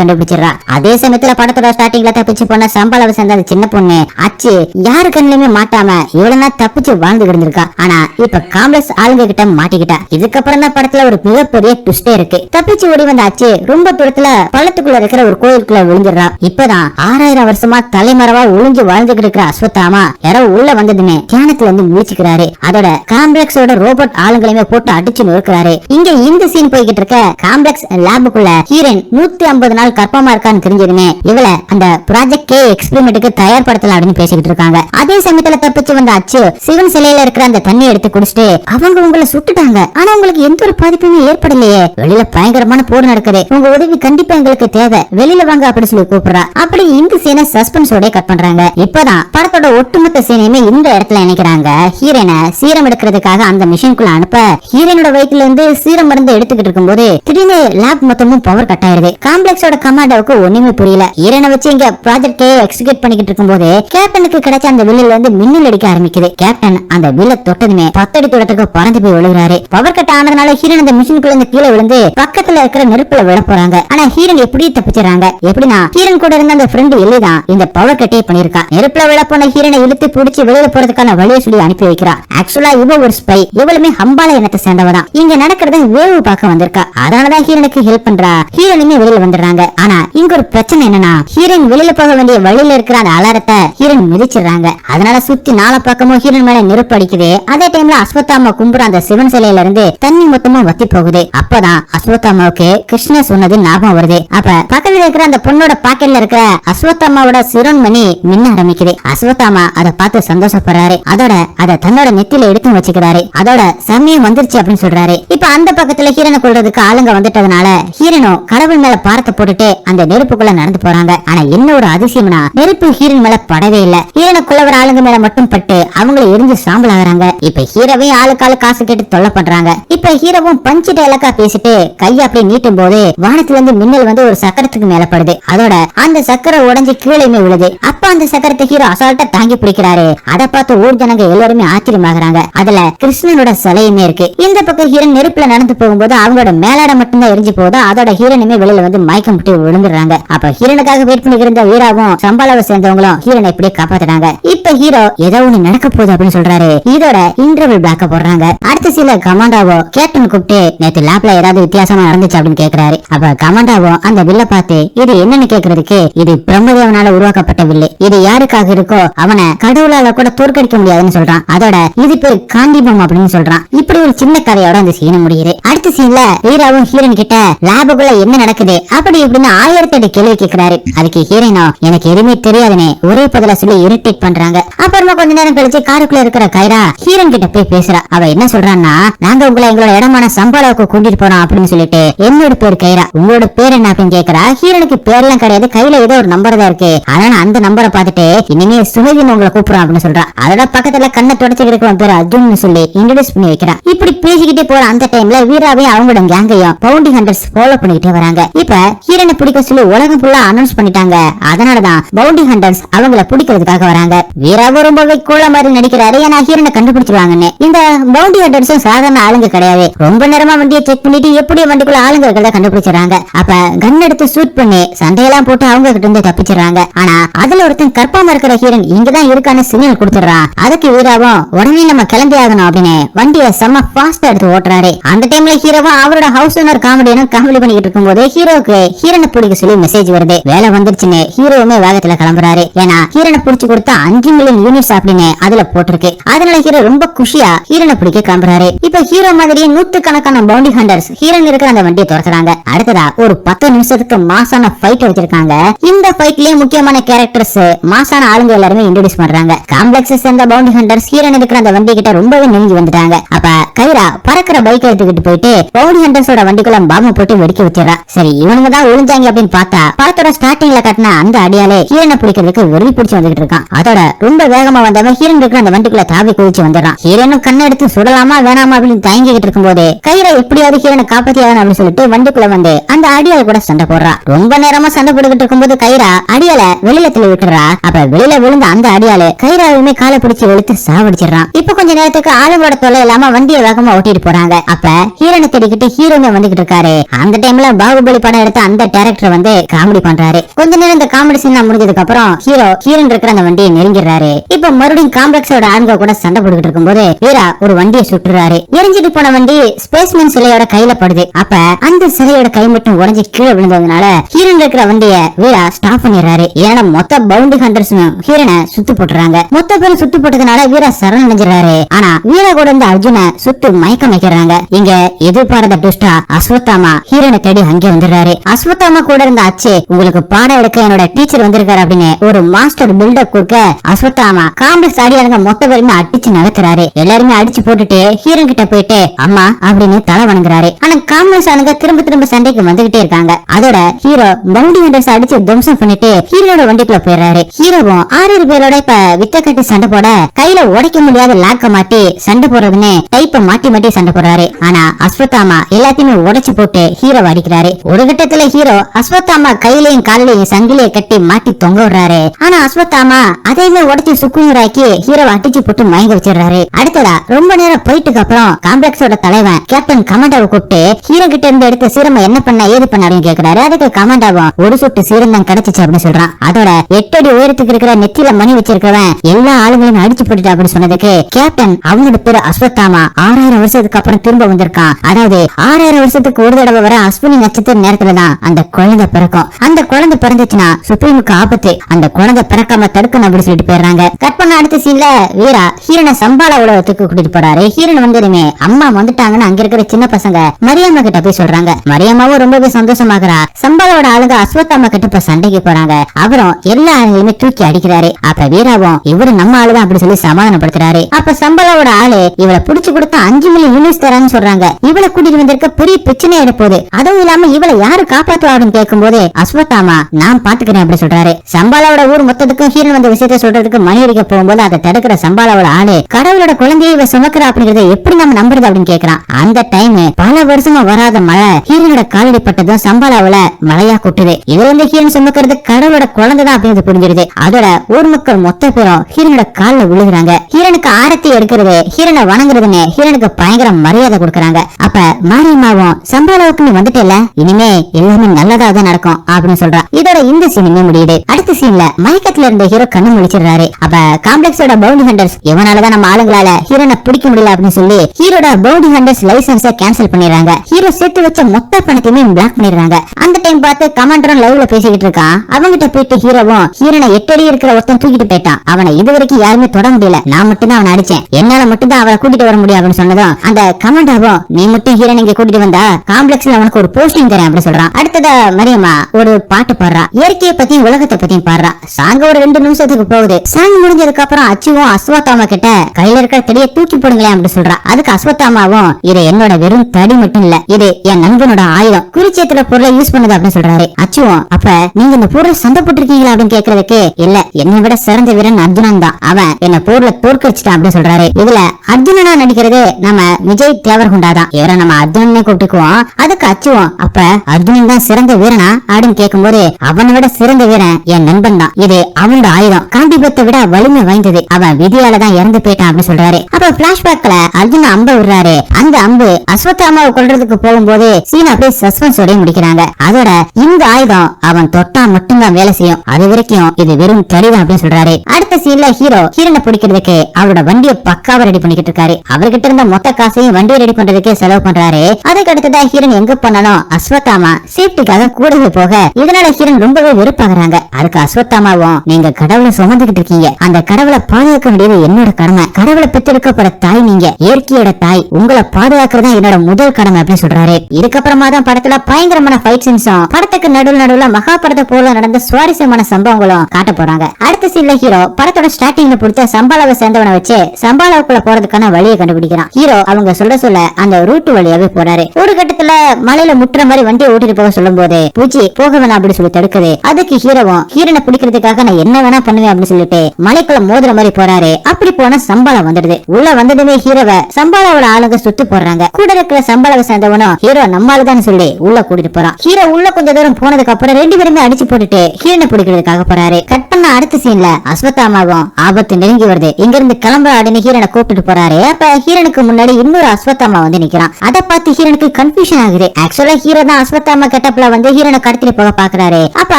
கண்டுபிடிச்சிடறா. அதே சமயத்துல படத்தோட ஸ்டார்டிங்ல தப்பிச்சு போன சம்பளவை சேர்ந்த அந்த சின்ன பொண்ணு. அச்சு யாரு கண்ணுலயுமே மாட்டாம இவ்வளவு நாள் தப்பிச்சு வாழ்ந்து கிடந்திருக்கா. ஆனா இப்ப காம்ப்ளெக்ஸ் ஆளுங்க கிட்ட மாட்டிக்கிட்டா. இதுக்கப்புறம் தான் படத்துல ஒரு மிகப்பெரிய ட்விஸ்டே இருக்கு. தப்பிச்சு ஓடி வந்த அச்சு ரொம்ப தூரத்துல பள்ளத்துக்குள்ள இருக்கிற ஒரு கோயிலுக்குள்ள விழுந்துடுறா. இப்பதான் ஆறாயிரம் வருஷமா தலைமறைவா ஒளிஞ்சு வாழ்ந்துகிட்டு இருக்கிற அஸ்வத்தாமா யாரோ உள்ள வந்ததுன்னு தியானத்துல இருந்து முழிச்சுக்கிறாரு. அதோட காம்ப்ளெக்ஸோட ரோபோட் ஆளுங்களையுமே போட்டு அடிச்சு நொறுக்கிறாரு. இங்க இந்த சீன் போய்கிட்டு இருக்க காம்ப்ளெக்ஸ் லேபுக்குள்ள ஹீரோயின் நூத்தி ஐம்பது நாள் கர்ப்பமா இருக்கான்னு தெரிஞ்சதுமே இவள அந்த ப்ராஜெக்ட் கே எக்ஸ்பெரிமெண்ட்டுக்கு தயார்படுத்தலாம் அப்படின்னு பேசிக்கிட்டு இருக்காங்க. அதே சமயத்துல தப்பிச்சு வந்த அச்சு சிவன் சிலையில இருக்கிற அந்த தண்ணி எடுத்து குடிச்சிட்டு அவங்க உங்களை சுட்டுட்டாங்க. ஆனா உங்களுக்கு எந்த ஒரு பாதிப்புமே ஏற்படலையே. வெளியில பயங்கரமான போடு நடக்குது. உங்க உதவி கண்டிப்பா எங்களுக்கு தேவை. வெளியில வாங்க அப்படின்னு சொல்லி கூப்பிடுறா. அப்படி இந்த சீனை சஸ்பென்ஸோட கட் பண்றாங்க. இப்பதான் படத்தோட ஒட்டுமொத்த சீனையுமே இந்த இடத்துல இணைக்கிறாங்க. ஹீரோனை சீரம் எடுக்கிறதுக்காக அந்த மிஷினுக்குள்ள அனுப்ப ஹீரோனோட வயிற்றுல இருந்து சீரம் மருந்து எடுத்துக்கிட்டு இருக்கும்போது திடீர்னு லேப் மொத்தமும் பவர் கட் ஆயிருது. காம்ப்ளெக்ஸோட கமாண்டோவுக்கு ஒண்ணுமே புரியல. ஈரனை வச்சு இங்க ப்ராஜெக்ட் எக்ஸிக்யூட் பண்ணிக்கிட்டு இருக்கும்போது கேப்டனுக்கு கிடைச்ச அந்த வில்லில் இருந்து மின்னல் அடிக்க ஆரம்பிக்குது. கேப்டன் அந்த வில்ல தொட்டதுமே பத்தடி தூரத்துக்கு பறந்து போய் விழுகிறாரு. பவர் கட் ஆனதுனால ஹீரன் அந்த மிஷினுக்குள்ள இருந்து கீழே விழுந்து பக்கத்துல இருக்கிற நெருப்புல விழ போறாங்க. ஆனா ஹீரோன் எப்படி தப்பிச்சுறாங்க எப்படின்னா ஹீரன் கூட இருந்த அந்த ஃப்ரெண்டு எல்லிதான் இந்த பவர் கட்டே பண்ணிருக்கா நெருப்புல விழ போன ஹீரோனை இழுத்து பிடிச்சி வெளியில போறதுக்கான வழியை சொல்லி அனுப்பி வைக்கிறா. ஆக்சுவலா இவ ஒரு ஸ்பை இவளுமே ஹம்பால இனத்தை சேர்ந்தவதான் இங்க நடக்கிறத வேவு பார்க்க வந்திருக்கா. அதனாலதான் ஹீரனுக்கு ஹெல்ப் பண்றா. ஹீரோனுமே வெளியில வந்துடுறாங்க. ஆனா இங்க ஒரு பிரச்சனை என்னன்னா ஹீரோயின் வெளியில போக வேண்டிய வழியில இருக்கிற அந்த அலாரத்தை ஹீரோயின் மிதிச்சிடுறாங்க. அதனால சுத்தி நாலா பக்கமும் ஹீரோயின் மேல நெருப்பு அடிக்குது. அதே டைம்ல அஸ்வத்தாமா கும்புற அந்த சிவன் சிலையில இருந்து தண்ணி மொத்தமா வத்தி போகுது. அப்பதான் அஸ்வத்தாமாவுக்கு கிருஷ்ண சொன்னது ஞாபகம் வருது. அப்ப பக்கத்துல இருக்கிற அந்த பொண்ணோட பாக்கெட்ல இருக்கிற அஸ்வத்தாமாவோட சிரோன்மணி மின்ன ஆரம்பிக்குது. அஸ்வத்தாமா அதை பார்த்து சந்தோஷப்படுறாரு. அதோட அதை தன்னோட நெத்தில எடுத்து வச்சுக்கிறாரு. அதோட சமயம் வந்துருச்சு அப்படின்னு சொல்றாரு. இப்ப அந்த பக்கத்துல ஹீரனை கொள்றதுக்கு ஆளுங்க வந்துட்டதுனால ஹீரனும் கடவுள் மேல பாரத்தை போட்டுட்டு அந்த நெருப்புக்குள்ள நடந்து போறாங்க. ஆனா என்ன ஒரு அதிசயம்னா நெருப்பு ஹீரன் மேல படவே இல்ல. ஹீரனை கொள்ளவர் ஆளுங்க மேல மட்டும் பட்டு அவங்களை எரிஞ்சு சாம்பல் ஆகுறாங்க இப்ப ஹீரோவே ஆளுக்காளு காசு கேட்டு தொல்லை பண்றாங்க. இப்ப ஹீரோவும் பஞ்சு டைலாக்கா பேசிட்டு கையை அப்படியே நீட்டும் போது வானத்துல இருந்து மின்னல் வந்து ஒரு சக்கரத்துக்கு மேல படுது. அதோட அந்த சக்கரம் உடைஞ்சு கீழேயுமே விழுது. அப்ப அந்த சக்கரத்தை ஹீரோ அசால்ட்டா தாங்கி பிடிக்கிறாரு. அதை பார்த்து ஊர் ஜனங்க எல்லாருமே ஆச்சரியமாகறாங்க. அதுல கிருஷ்ணனோட சிலையுமே இருக்கு. இந்த பக்கம் ஹீரன் நெருப்புல நடந்து போகும்போது அவங்களோட மேலாட மட்டும்தான் முடிஞ்சு போகுது அதோட ஹீரனுமே வெளியில வந்து மயக்கம் விட்டு விழுந்துடுறாங்க. அப்ப ஹீரனுக்காக வெயிட் பண்ணி இருந்த வீராவும் சம்பாலாவை சேர்ந்தவங்களும் ஹீரனை இப்படியே காப்பாத்துறாங்க. இப்ப ஹீரோ ஏதோ ஒண்ணு நடக்க போகுது அப்படின்னு சொல்றாரு. இதோட இன்டர்வல் பிளாக்க போடுறாங்க. அடுத்த சில கமாண்டாவோ கேப்டன் கூப்பிட்டு நேத்து லேப்ல ஏதாவது வித்தியாசமா நடந்துச்சு? அப்படின்னு கேக்குறாரு. அப்ப கமாண்டாவோ அந்த வில்ல பார்த்து இது என்னன்னு கேக்குறதுக்கு இது பிரம்மதேவனால உருவாக்கப்பட்ட வில்லு. இது யாருக்காக இருக்கோ அவனை கடவுளால கூட தோற்கடிக்க முடியாதுன்னு சொல்றான். அதோட இது பேர் காந்திபம் அப்படின்னு சொல்றான். இப்படி ஒரு சின்ன கதையோட அந்த சீனை முடியுது. அடுத்த சீன்ல வீராவும் ஹீரன் கிட்ட லேபுக்குள்ள என்ன நடக்குது? அப்படி இப்படின்னு ஆயிரத்தி எட்டு கேள்வி கேட்கிறாரு அதுக்கு ஹீரோயினோ எனக்கு எதுவுமே தெரியாதுன்னு ஒரே பதில சொல்லி இரிட்டேட் பண்றாங்க. அப்புறமா கொஞ்ச நேரம் கழிச்சு காருக்குள்ள இருக்கிற கைரா ஹீரோன் கிட்ட போய் பேசுறா. அவ என்ன சொல்றான்னா நாங்க உங்களை எங்களோட இடமான சம்பாலாவுக்கு கூட்டிட்டு போனோம் அப்படின்னு சொல்லிட்டு என்னோட பேர் கைரா. உங்களோட பேர் என்ன? அப்படின்னு கேக்குறா. ஹீரனுக்கு பேர்லாம் கிடையாது. கையில ஏதோ ஒரு நம்பர் தான் இருக்கு. அதனால அந்த நம்பரை பார்த்துட்டு இனிமே சுமதினு உங்களை கூப்பிடுறோம் அப்படின்னு சொல்றா. அதோட பக்கத்துல கண்ணை தொடச்சு இருக்கிற பேர் அர்ஜுன் சொல்லி இன்ட்ரடியூஸ் பண்ணி வைக்கிறான் இப்படி பேசிக்கிட்டே போற அந்த டைம்ல வீராவையும் அவங்களோட கேங்கையும் பவுண்டிங் ஹண்டர்ஸ் ஃபாலோ பண்ணிக்கிட்டே வராங்க. இப்ப ஹீரோனை பிடிக்க சொல்லி உலகம் ஃபுல்லா அனௌன்ஸ் பண்ணிட்டாங்க. அதனாலதான் பவுண்டி ஹண்டர்ஸ் அவங்கள பிடிக்கிறதுக்காக வராங்க. வீராவும் ரொம்பவே கூல மாதிரி நடிக்கிறாரு. ஏன்னா ஹீரோனை கண்டுபிடிச்சிருவாங்கன்னு. இந்த பவுண்டி ஹண்டர்ஸும் சாதாரண ஆளுங்க கிடையாது. ரொம்ப நேரமா வண்டியை செக் பண்ணிட்டு எப்படி வண்டிக்குள்ள ஆளுங்க இருக்கிறத கண்டுபிடிச்சிடறாங்க. அப்ப கன் எடுத்து ஷூட் பண்ணி சண்டையெல்லாம் போட்டு அவங்க கிட்ட இருந்து தப்பிச்சிடறாங்க. ஆனா அதுல ஒருத்தன் கற்பாம இருக்கிற ஹீரன் இங்கதான் இருக்கான்னு சிக்னல் கொடுத்துடுறான். அதுக்கு வீராவும் உடனே நம்ம கிளம்பி ஆகணும் அப்படின்னு வண்டியை செம்ம ஃபாஸ்டா எடுத்து ஓட்டுறாரு. அந்த டைம்ல ஹீரோவும் அவரோட ஹவுஸ் ஓனர் காமெடியனும் காமெடி பண்ணிட்டு இருக்கும்போது ஹீரோக்கு ஹீரோனை பிடிக்க சொல்லி மெசேஜ் வருது. வேலை வந்துருச்சுன்னு ஹீரோவுமே வேகத்துல கிளம்புறாரு. ஏன்னா ஹீரோனை பிடிச்சு கொடுத்தா அஞ்சு மில்லியன் யூனிட்ஸ் அப்படின்னு அதுல போட்டிருக்கு. அதனால ஹீரோ ரொம்ப குஷியா ஹீரோனை பிடிக்க கிளம்புறாரு. இப்ப ஹீரோ மாதிரியே நூத்து கணக்கான பவுண்டி ஹண்டர்ஸ் ஹீரோன் இருக்கிற அந்த வண்டியை துரத்துறாங்க. அடுத்ததா ஒரு பத்து நிமிஷத்துக்கு மாசான ஃபைட் வச்சிருக்காங்க. இந்த ஃபைட்லயே முக்கியமான கேரக்டர்ஸ் மாசான ஆளுங்க எல்லாருமே இன்ட்ரோடியூஸ் பண்றாங்க. காம்ப்ளெக்ஸ் சேர்ந்த பவுண்டி ஹண்டர்ஸ் ஹீரோன் இருக்கிற அந்த வண்டி கிட்ட ரொம்பவே நெருங்கி வந்துட்டாங்க. அப்ப கைரா பறக்கிற பைக் எடுத்துக்கிட்டு போயிட்டு பவுண்டி ஹண்டர்ஸோட வண்டிக்குள்ள பாம்பு போட்டு வெடிக்க வச்சிடறா. சரி இவனுங்க தான் விழுந்தாங்க அப்படின்னு பார்த்தா படத்தோட ஸ்டார்டிங்ல கட்டின அந்த அடியாலே ஹீரனை பிடிக்கிறதுக்கு உருவி பிடிச்சு வந்துகிட்டு இருக்கான். அதோட ரொம்ப வேகமா வந்தவன் ஹீரன் இருக்கிற அந்த வண்டிக்குள்ள தாவி குதிச்சு வந்துடுறான். ஹீரனும் கண்ணை எடுத்து சுடலாமா வேணாமா அப்படின்னு தயங்கிட்டு இருக்கும்போது கைரா எப்படியாவது ஹீரனை காப்பாத்தி அப்படின்னு சொல்லிட்டு வண்டிக்குள்ள வந்து அந்த அடியால் கூட சண்டை போடுறா. ரொம்ப நேரமா சண்டை போட்டுக்கிட்டு இருக்கும்போது கைரா அடியால வெளியில தள்ளி விட்டுறா அப்ப வெளியில விழுந்த அந்த அடியாலே கைராவுமே காலை பிடிச்சு வெளுத்து சாவடிச்சிடறான். இப்ப கொஞ்ச நேரத்துக்கு ஆளுங்களோட தொல்லை இல்லாம வண்டியை வேகமா ஓட்டிட்டு போறாங்க. அப்ப ஹீரனை தேடிக்கிட்டு ஹீரோனே வந்துகிட்டு இருக்காரு. அந்த டைம்ல பாகுபலி படம் எடுத்த அந்த டேரக்டர் வந்து காமெடி பண்றாரு. கொஞ்ச நேரம் இந்த காமெடி சீன் முடிஞ்சதுக்கு அப்புறம் ஹீரோ ஹீரோன் இருக்கிற அந்த வண்டியை நெருங்கிடுறாரு. இப்ப மறுபடியும் காம்ப்ளெக்ஸோட ஆண்கள் கூட சண்டை போட்டுக்கிட்டு இருக்கும்போது வீரா ஒரு வண்டியை சுட்டுறாரு. எரிஞ்சிட்டு போன வண்டி ஸ்பேஸ்மேன் சிலையோட கையில படுது. அப்ப அந்த சிலையோட கை மட்டும் உடஞ்சி கீழே விழுந்ததுனால ஹீரோன் இருக்கிற வண்டிய வீரா ஸ்டாப் பண்ணிடுறாரு. ஏன்னா மொத்த பவுண்டி ஹண்டர்ஸும் ஹீரனை சுத்து போட்டுறாங்க. மொத்த பேரும் சுத்து போட்டதுனால வீரா சரண் அடைஞ்சிடறாரு ஆனா வீரா கூட இருந்த அர்ஜுன சுத்து மயக்கம் வைக்கிறாங்க. இங்க எதிர்பாராத டுஸ்டா அஸ்வத்தாம ஹீரோனை தேடி அங்கே வந்துடுறாரு. அஸ்வத்தாமா கூட இருந்த அச்சு உங்களுக்கு பாடம் எடுக்க என்னோட டீச்சர் வந்திருக்காரு அப்படின்னு ஒரு மாஸ்டர் பில்டப் கொடுக்க அஸ்வத்தாமா காம்ப்ளெக்ஸ் அடியாருங்க மொத்த பேருமே அடிச்சு நடக்கிறாரு எல்லாருமே அடிச்சு போட்டுட்டு ஹீரோ கிட்ட போயிட்டு அம்மா அப்படின்னு தலை வணங்குறாரு. ஆனா காம்ப்ளெக்ஸ் ஆளுங்க திரும்ப திரும்ப சண்டைக்கு வந்துகிட்டே இருக்காங்க. அதோட ஹீரோ பவுண்டி ஹண்டர்ஸ் அடிச்சு துவம்சம் பண்ணிட்டு ஹீரோட வண்டிக்குள்ள போயிடுறாரு. ஹீரோவும் ஆறு பேரோட இப்ப வித்த கட்டி சண்டை போட கையில உடைக்க முடியாத லாக்க மாட்டி சண்டை போடுறதுன்னு டைப்ப மாட்டி மாட்டி சண்டை போடுறாரு. ஆனா அஸ்வத்தாமா எல்லாத்தையுமே உடைச்சு போட்டு ஹீரோ அடிக்கிறாரு. ஒரு கட்டத்துல ஹீரோ அஸ்வத்தாமா கையிலையும் காலிலையும் சங்கிலியை கட்டி மாட்டி தொங்க விடுறாரு. ஆனா அஸ்வத்தாமா அதையுமே உடச்சி சுக்குநூறாக்கி ஹீரோ அடிச்சு போட்டு மயங்க வச்சிடுறாரு. அடுத்ததா ரொம்ப நேரம் போயிட்டுக்கு அப்புறம் காம்ப்ளெக்ஸோட தலைவன் கேப்டன் கமாண்டாவை கூப்பிட்டு ஹீரோ கிட்ட இருந்து எடுத்த சீரமை என்ன பண்ண ஏது பண்ண அப்படின்னு கேக்குறாரு. அதுக்கு கமாண்டாவும் ஒரு சொட்டு சீரம் தான் கிடைச்சிச்சு அப்படின்னு சொல்றான். அதோட எட்டு அடி உயரத்துக்கு இருக்கிற நெத்தியில மணி வச்சிருக்கிறவன் எல்லா ஆளுங்களையும் அடிச்சு போட்டுட்டு அப்படின்னு சொன்னதுக்கு கேப்டன் அவனோட பேரு அஸ்வத்தாமா. ஆறாயிரம் வருஷத்துக்கு அப்புறம் திரும்ப வந்திருக்கான். அதாவது ஆறாயிரம் வருஷத்துக்கு ஒரு தடவை வர அஸ்வினி நட்சத்திர நேரத்துல தான் அந்த குழந்தை பிறக்கும். அந்த குழந்தை பிறந்துச்சுன்னா சுப்ரீமுக்கு ஆபத்து. அந்த குழந்தை பிறக்காம தடுக்கணும் அப்படின்னு சொல்லிட்டு போயிடுறாங்க. கட் பண்ண அடுத்த சீன்ல வீரா ஹீரனை சம்பாள உலகத்துக்கு கூட்டிட்டு போறாரு. ஹீரன் வந்ததுமே அம்மா வந்துட்டாங்கன்னு அங்க இருக்கிற சின்ன பசங்க மரியம்மா கிட்ட போய் சொல்றாங்க. மரியம்மாவும் ரொம்பவே சந்தோஷமாகறா. சம்பாலோட ஆளுங்க அஸ்வத்தாமா கிட்ட இப்ப சண்டைக்கு போறாங்க. அவரும் எல்லா ஆளுங்களையுமே தூக்கி அடிக்கிறாரு. அப்ப வீராவும் இவரு நம்ம ஆளுதான் அப்படி சொல்லி சமாதானப்படுத்துறாரு. அப்ப சம்பளோட ஆளு இவளை புடிச்சு கொடுத்தா அஞ்சு மில்லியன் யூனிஸ் தரான்னு சொல்றாங்க. இவளை கூட்டிட்டு வந்திருக்க பெரிய பிரச்சனை எடுப்போது அதுவும் இல்லாம இவளை யாரு காப்பாத்துவா அப்படின்னு கேட்கும்போது அஸ்வத்தாமா நான் பாத்துக்கிறேன் அப்படி சொல்றாரு. சம்பாலாவோட ஊர் மொத்தத்துக்கும் ஹீரன் வந்த விஷயத்த சொல்றதுக்கு மணி அடிக்க போகும்போது அதை தடுக்கிற சம்பாலாவோட ஆளு கடவுளோட குழந்தையை இவ சுமக்கிறா அப்படிங்கறத எப்படி நம்ம நம்புறது அப்படின்னு கேக்குறான். அந்த டைம் பல வருஷமா வராத மழை ஹீரனோட காலடி பட்டதும் சம்பாலாவுல மழையா கொட்டுது. இதுல வந்து ஹீரன் சுமக்கிறது கடவுளோட குழந்தைதான் அப்படிங்கிறது புரிஞ்சிருது. அதோட ஊர் மக்கள் மொத்த பேரும் ஹீரனோட காலில் விழுகிறாங்க. ஹீரனுக்கு ஆரத்தி எடுக்கிறது ஹீரனை வணங்குறதுன்னு ஹீரனுக்கு பயங்கர மரியாதை கொடுக்கறாங்க. அப்ப மாரியம்மாவும் அளவுக்கு நீ வந்துட்டல இனிமே எல்லாமே நல்லதா தான் நடக்கும் அப்படின்னு சொல்றா. இதோட இந்த சீனுமே முடியுது. அடுத்த சீன்ல மயக்கத்துல இருந்த ஹீரோ கண்ணு முடிச்சிடுறாரு அப்ப காம்ப்ளெக்ஸோட பவுண்டி ஹண்டர்ஸ் இவனாலதான் நம்ம ஆளுங்களால ஹீரோனை பிடிக்க முடியல அப்படின்னு சொல்லி ஹீரோட பவுண்டி ஹண்டர்ஸ் லைசன்ஸ கேன்சல் பண்ணிடுறாங்க. ஹீரோ சேர்த்து வச்ச மொத்த பணத்தையுமே பிளாக் பண்ணிடுறாங்க. அந்த டைம் பார்த்து கமாண்டரும் லவ்ல பேசிக்கிட்டு இருக்கான். அவங்கிட்ட போயிட்டு ஹீரோவும் ஹீரோனை எட்டடி இருக்கிற ஒருத்தன் தூக்கிட்டு போயிட்டான். அவனை இது வரைக்கும் யாருமே தொட முடியல. நான் மட்டும் தான் அவனை அடிச்சேன். என்னால மட்டும் தான் அவரை கூட்டிட்டு வர முடியும் அப்படின்னு சொன்னதும் அந்த கமாண்டாவும் நீ மட்டும் ஹீரோனை இங்க கூட்டிட்டு வந்தா காம்ப்ளெக்ஸ்ல உனக்கு ஒரு போஸ்டிங் தரேன் அப்படின்னு சொல்றான். அடுத்ததா மரியம்மா ஒரு பாட்டு பாடுறா. இயற்கையை பத்தியும் உலகத்தை பத்தியும் பாடுறா. சாங்க ஒரு ரெண்டு நிமிஷத்துக்கு போகுது. சாங் முடிஞ்சதுக்கு அப்புறம் அச்சுவும் அஸ்வத்தாமா கிட்ட கையில இருக்கிற தடியை தூக்கி போடுங்களேன் அப்படின்னு சொல்றா. அதுக்கு அஸ்வத்தாமாவும் இது என்னோட வெறும் தடி மட்டும் இல்ல இது என் நண்பனோட ஆயுதம். குறிச்சேத்துல பொருளை யூஸ் பண்ணுது அப்படின்னு சொல்றாரு. அச்சுவும் அப்ப நீங்க இந்த பொருளை சண்டை போட்டிருக்கீங்களா அப்படின்னு கேக்குறதுக்கு இல்ல என்னை விட சிறந்த வீரன் அர்ஜுனன் தான். அவன் என்ன போர்ல தோற்கடிச்சிட்டான் அப்படின்னு சொல்றாரு. இதுல அர்ஜுனனா நடிக்கிறது நம்ம விஜய் தேவர்குண்டா தான். இவரை நம்ம அர்ஜுனனே கூப்பிட்டுக்குவோம். அதுக்கு அச்சுவோம். அப்ப அர்ஜுனன் தான் சிறந்த வீரனா? அப்படின்னு கேட்கும்போது அவனை விட சிறந்த வீரன் என் நண்பன் தான். இது அவனோட ஆயுதம். காண்டிபத்தை விட வலிமை வாய்ந்தது. அவன் விதியால தான் இறந்து போயிட்டான் அப்படின்னு சொல்றாரு. அப்ப பிளாஷ்பேக்ல அர்ஜுன் அம்ப விடுறாரு. அந்த அம்பு அஸ்வத்தாமாவை கொல்றதுக்கு போகும்போது சீன் அப்படியே சஸ்பென்ஸோட முடிக்கிறாங்க. அதோட இந்த ஆயுதம் அவன் தொட்டா மட்டும்தான் வேலை செய்யும். அது வரைக்கும் இது வெறும் கடிதம் அப்படின்னு சொல்றாரு. அடுத்த சீன்ல ஹீரோ ஹீரோனை பிடிக்கிறதுக்கு அவரோட வண்டியை பக்காவா ரெடி பண்ணிக்கிட்டு இருக்காரு. அவர்கிட்ட இருந்த மொத்த காசையும் வண்டியை ரெடி பண்றதுக்கே செலவு பண்றாரு. அதுக்கு அடுத்ததா ஹீரன் எங்க போனாலும் அஸ்வத்தாமா சேஃப்டிக்காக கூடவே போக. இதனால ஹீரன் ரொம்பவே வெறுப்பாகிறாங்க. அதுக்கு அஸ்வத்தாமாவும் நீங்க கடவுளை சுமந்துகிட்டு இருக்கீங்க. அந்த கடவுளை பாதுகாக்க வேண்டியது என்னோட கடமை. கடவுளை பெற்றெடுக்கப்பட தாய் நீங்க. இயற்கையோட தாய். உங்களை பாதுகாக்கிறது என்னோட முதல் கடமை அப்படின்னு சொல்றாரு. இதுக்கப்புறமா தான் படத்துல பயங்கரமான ஃபைட் சீன்ஸும் படத்துக்கு நடுவில் நடுவுல மகாபாரத போல நடந்த சுவாரஸ்யமான சம்பவங்களும் காட்ட போறாங்க. அடுத்த சீன்ல ஹீரோ படத்தோட ஸ்டார்டிங்ல பிடிச்ச சம்பாலாவை சேர்ந்தவனை வச்சு சம்பாலாவுக்குள்ள போறதுக்கான வழியை கண்டுபிடிக்கிறான். ஹீரோ அவங்க சொல்ல சொல்ல அந்த ரூட் வழியாவே போறாரு. ஒரு கட்டத்துல மலையில முட்டுற மாதிரி வண்டியை ஓட்டிட்டு போக சொல்லும் போது பூச்சி போக வேணாம் அப்படின்னு சொல்லி தடுக்குது. அதுக்கு ஹீரோவும் ஹீரனை பிடிக்கிறதுக்காக நான் என்ன வேணா பண்ணுவேன் அப்படின்னு சொல்லிட்டு மலைக்குள்ள மோதுற மாதிரி போறாரு. அப்படி போன சம்பளம் வந்துடுது. உள்ள வந்ததுமே ஹீரோவை சம்பாலாவோட ஆளுங்க சுத்து போடுறாங்க. கூட இருக்கிற சம்பாலாவை சேர்ந்தவனும் ஹீரோ நம்மளுதான் சொல்லி உள்ள கூட்டிட்டு போறான். ஹீரோ உள்ள கொஞ்ச தூரம் போனதுக்கு அப்புறம் ரெண்டு பேருமே அடிச்சு போட்டுட்டு ஹீரனை பிடிக்கிறதுக்காக போறாரு. கட் பண்ண அடுத்த சீன்ல அஸ்வத்தாமாவும் ஆபத்து நெருங்கி வருது. இங்க இருந்து கிளம்புற அப்படின்னு ஹீரனை கூப்பிட்டு போறாரு. அப்ப ஹீரனுக்கு முன்னாடி இன்னொரு அஸ்வத்தாமா வந்து நிக்கிறான். அதை பார்த்து ஹீரனுக்கு கன்ஃபியூஷன் ஆகுது. ஆக்சுவலா ஹீரோ தான் அஸ்வத்தாமா கெட்டப்ல வந்து ஹீரோனை கடத்திட்டு போக பாக்குறாரு. அப்ப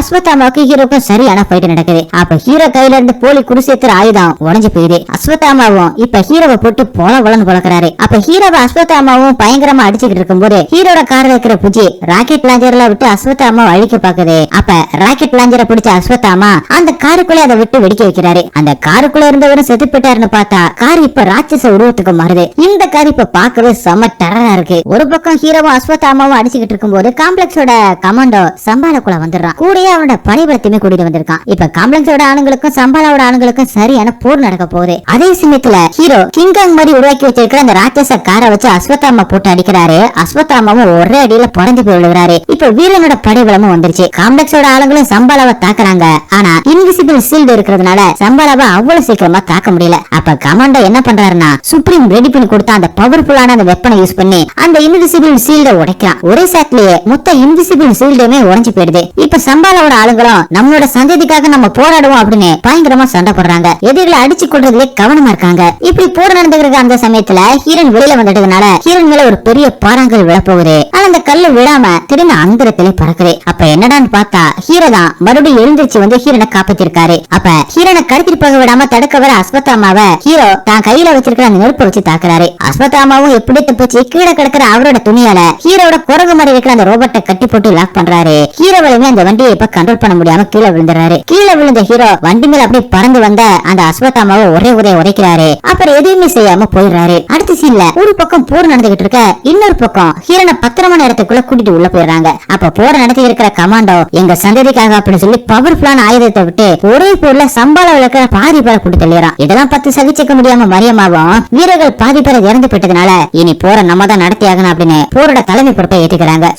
அஸ்வத்தாமாவுக்கு ஹீரோக்கும் சரியான ஃபைட் நடக்குது. அப்ப ஹீரோ கையில இருந்து போலி குடிசேத்துற ஆயுதம் உடஞ்சு போயுது அஸ்வத்தாமாவும் இப்ப ஹீரோவை போட்டு போல பொலன்னு பழக்கிறாரு அப்ப ஹீரோவை அஸ்வத்தாமாவும் பயங்கரமா அடிச்சுக்கிட்டு இருக்கும்போது ஹீரோட கார்ல இருக்கிற புஜி ராக்கெட் லாஞ்சர்ல விட்டு அஸ்வத்தாமா அழிக்க பாக்குது. அப்ப ராக்கெட் லாஞ்சரை பிடிச்ச அஸ்வத்தாமா அந்த காருக்குள்ளே அதை விட்டு வெடிக்க வைக்கிறாரு. அந்த காருக்குள்ள இருந்தவரும் செத்து போயிட்டாருன்னு பார்த்தா கார் இப்ப ராட்சச உருவத்துக்கு மாறுது. இந்த கார் இப்ப பார்க்கவே செம டரரா இருக்கு. ஒரு பக்கம் ஹீரோவும் அஸ்வ அஸ்வத்தாமாவும் அடிச்சுக்கிட்டு இருக்கும்போது காம்ப்ளெக்ஸோட கமாண்டோ சம்பால சம்பாலக்குள்ள வந்துடுறான். கூடயே அவனோட படைபலத்தையுமே கூட்டிட்டு வந்திருக்கான். இப்ப காம்ப்ளெக்ஸோட ஆளுங்களுக்கும் சம்பாலாவோட ஆளுங்களுக்கும் சரியான போர் நடக்க போகுது. அதே சமயத்துல ஹீரோ கிங்காங் மாதிரி உருவாக்கி வச்சிருக்கிற அந்த ராட்சச காரை வச்சு அஸ்வத்தாமா போட்டு அடிக்கிறாரு. அஸ்வத்தாமாவும் ஒரே அடியில புடஞ்சு போய் விழுகிறாரு. இப்ப வீரனோட படைபலமும் வந்துருச்சு. காம்ப்ளெக்ஸோட ஆளுங்களும் சம்பாலாவை தாக்குறாங்க. ஆனா இன்விசிபிள் சீல்டு இருக்கிறதுனால சம்பாலாவை அவ்வளவு சீக்கிரமா தாக்க முடியல. அப்ப கமாண்டோ என்ன பண்றாருன்னா சுப்ரீம் ரெடி பண்ணி கொடுத்த அந்த பவர்ஃபுல்லான அந்த வெப்பனை யூஸ் பண்ணி அந்த இன்விசிபிள் சீல்ட உடைக்கிறான் ஒரே சாட்லயே மொத்த இன்விசிபிள் சீல்டுமே உடஞ்சு போயிடுது. இப்ப சம்பாலாவோட ஆளுங்களும் நம்மளோட சந்ததிக்காக நம்ம போராடுவோம் அப்படின்னு பயங்கரமா சண்டை போடுறாங்க. எதிரில அடிச்சு கொள்றதுல கவனமா இருக்காங்க. இப்படி போர் நடந்துகிற அந்த சமயத்துல ஹீரன் வெளியில வந்துட்டதுனால ஹீரன் மேல ஒரு பெரிய பாறாங்கல் விழப்போகுது. ஆனா அந்த கல்லு விழாம திடீர்னு அந்தரத்திலே பறக்குது. அப்ப என்னடான்னு பார்த்தா ஹீரோ தான் மறுபடியும் எழுந்திருச்சு வந்து ஹீரனை காப்பாத்திருக்காரு. அப்ப ஹீரனை கடத்திட்டு போக விடாம தடுக்க வர அஸ்வத்தாமாவ ஹீரோ தான் கையில வச்சிருக்கிற அந்த நெருப்பை வச்சு தாக்குறாரு. அஸ்வத்தாமாவும் எப்படி தப்பிச்சு கீழே கிடக்கிற அவரோட துணியால ஹீரோட குரங்கு மாதிரி இருக்கிற அந்த ரோபோட்டை கட்டி போட்டு லாக் பண்றாரு. ஹீரோவிலுமே அந்த வண்டியை இப்ப கண்ட்ரோல் பண்ண முடியாம கீழே விழுந்துறாரு. கீழே விழுந்த ஹீரோ வண்டி மேல அப்படியே பறந்து வந்த அந்த அஸ்வத்தாமாவை ஒரே ஒரே உரைக்கிறாரு. அப்புறம் எதுவுமே செய்யாம போயிடுறாரு. அடுத்த சீன்ல ஒரு பக்கம் போர் நடந்துகிட்டு இருக்க இன்னொரு பக்கம் ஹீரோனை பத்திரமான இடத்துக்குள்ள கூட்டிட்டு உள்ள போயிடுறாங்க. அப்ப போர் நடத்தி இருக்கிற கமாண்டோ எங்க சந்ததிக்காக அப்படின்னு சொல்லி பவர்ஃபுல்லான ஆயுதத்தை விட்டு ஒரே போர்ல சம்பால இருக்கிற பாதி பேரை கூட்டி தள்ளிடுறான். இதெல்லாம் பார்த்து சகிச்சுக்க முடியாம மரியமாவும் வீரர்கள் பாதி பேரை இறந்து போயிட்டதுனால இனி போற நம்ம தான் நடத்தி ஆகணும் அப்படின்னு போரோட தலைமை பொறுப்பை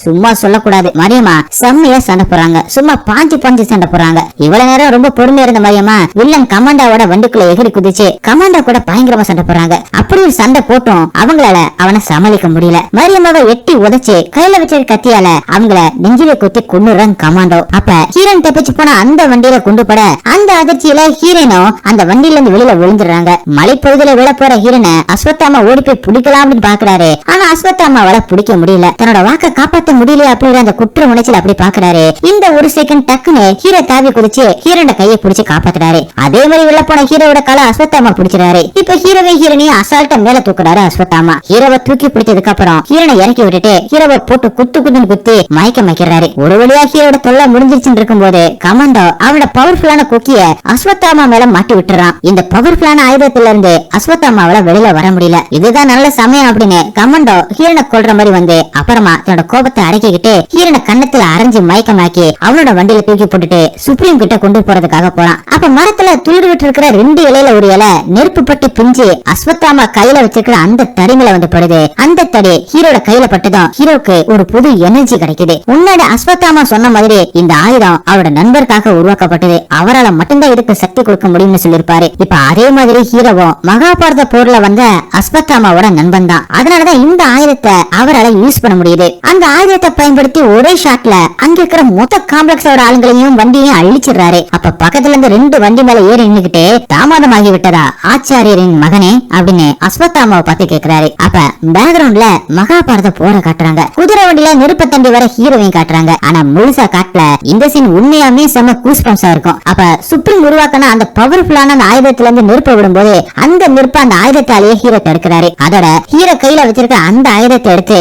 சும்மா சொல்லக்கூடாது. மரியமா செம்மையா சண்டை போறாங்க சும்மா பாஞ்சு பாஞ்சு சண்டை போறாங்க இவ்வளவு நேரம் ரொம்ப பொறுமையா இருந்த மரியமா வில்லன் கமாண்டாவோட வண்டிக்குள்ள எகிரி குதிச்சு கமாண்டா கூட பயங்கரமா சண்டை போறாங்க அப்படி ஒரு சண்டை போட்டும் அவங்களால அவனை சமாளிக்க முடியல. மரியமாவை எட்டி உதச்சு கையில வச்ச கத்தியால அவங்கள நெஞ்சில குத்தி கொண்டுறாங்க கமாண்டோ. அப்ப ஹீரன் தப்பிச்சு போன அந்த வண்டியில கொண்டு பட அந்த அதிர்ச்சியில ஹீரனும் அந்த வண்டியில இருந்து வெளியில விழுந்துடுறாங்க. மலைப்பகுதியில விழ போற ஹீரனை அஸ்வத்தாமா ஓடி போய் பிடிக்கலாம் அப்படின்னு பாக்குறாரு. ஆனா அஸ்வத்தாமாவால பிடிக்க முடியல. தன்னோட வாக்க காப்பாத்த முடியல அப்படிங்கிற அந்த குற்ற உணர்ச்சியில அப்படி பாக்குறாரு. இந்த ஒரு செகண்ட் டக்குன்னு ஹீரோ தாவி குதிச்சு ஹீரோட கையை பிடிச்சு காப்பாத்துறாரு. அதே மாதிரி உள்ள போன ஹீரோட கால அஸ்வத்தாமா பிடிச்சிடாரு இப்ப ஹீரோவை ஹீரோனையும் அசால்ட்டா மேல தூக்குறாரு அஸ்வத்தாமா. ஹீரோவை தூக்கி பிடிச்சதுக்கு அப்புறம் ஹீரோனை இறக்கி விட்டுட்டு ஹீரோவை போட்டு குத்து குத்துன்னு குத்தி மயக்க வைக்கிறாரு ஒரு வழியா ஹீரோட தொல்லை முடிஞ்சிருச்சுன்னு இருக்கும்போது கமாண்டோ அவனோட பவர்ஃபுல்லான கொக்கிய அஸ்வத்தாமா மேல மாட்டி விட்டுறான். இந்த பவர்ஃபுல்லான ஆயுதத்துல இருந்து அஸ்வத்தாமாவில வெளியில வர முடியல. இதுதான் நல்ல சமயம் அப்படின்னு கமாண்டோ ஹீரனை கொல்ற மாதிரி வந்து அப்புறமா தன்னோட கோபத்தை அடக்கிக்கிட்டு ஹீரனை கண்ணத்துல அரைஞ்சு மயக்கமாக்கி அவனோட வண்டியில தூக்கி போட்டுட்டு சுப்ரீம் கிட்ட கொண்டு போறதுக்காக போறான். அப்ப மரத்துல துளிர் விட்டு இருக்கிற ரெண்டு இலையில ஒரு இலை நெருப்பு பட்டு பிஞ்சு அஸ்வத்தாமா கையில வச்சிருக்கிற அந்த தடிமல வந்து படுது. அந்த தடி ஹீரோட கையில பட்டதும் ஹீரோக்கு ஒரு புது எனர்ஜி கிடைக்குது. முன்னாடி அஸ்வத்தாமா சொன்ன மாதிரி இந்த ஆயுதம் அவரோட நண்பருக்காக உருவாக்கப்பட்டது. அவரால மட்டும்தான் இதுக்கு சக்தி கொடுக்க முடியும்னு சொல்லிருப்பாரு இப்ப அதே மாதிரி ஹீரோவும் மகாபாரத போர்ல வந்த அஸ்வத்தாமாவோட நண்பன் தான் அதனாலதான் இந்த ஆயுதத்தை அவரால யூஸ் பண்ண முடியுது. அந்த ஆயுதத்தை பயன்படுத்தி ஒரே ஷாட்ல அங்க இருக்கிற மொத்த காம்ப்ளெக்ஸோட ஆளுங்களையும் வண்டியையும் அழிச்சிடுறாரு. அப்ப பக்கத்துல இருந்து ரெண்டு வண்டி மேல ஏறி நின்னுகிட்டு தாமதமாகி விட்டதா ஆச்சாரியரின் மகனே அப்படின்னு அஸ்வத்தாமாவை பார்த்து கேக்குறாரு. அப்ப பேக்ரவுண்ட்ல மகாபாரத போற காட்டுறாங்க. குதிரை வண்டியில நெருப்ப தண்டி வர ஹீரோவையும் காட்டுறாங்க. ஆனா முழுசா காட்டுல இந்த சீன் உண்மையாமே செம கூஸ்பம்ஸா இருக்கும். அப்ப சுப்ரீம் உருவாக்கின அந்த பவர்ஃபுல்லான அந்த ஆயுதத்துல இருந்து நெருப்ப விடும்போது அந்த நெருப்ப அந்த ஆயுதத்தாலேயே ஹீரோ தடுக்கிறாரு அதோட ஹீரோ கையில வச்சிருக்க அந்த ஆயுதத்தை எடுத்து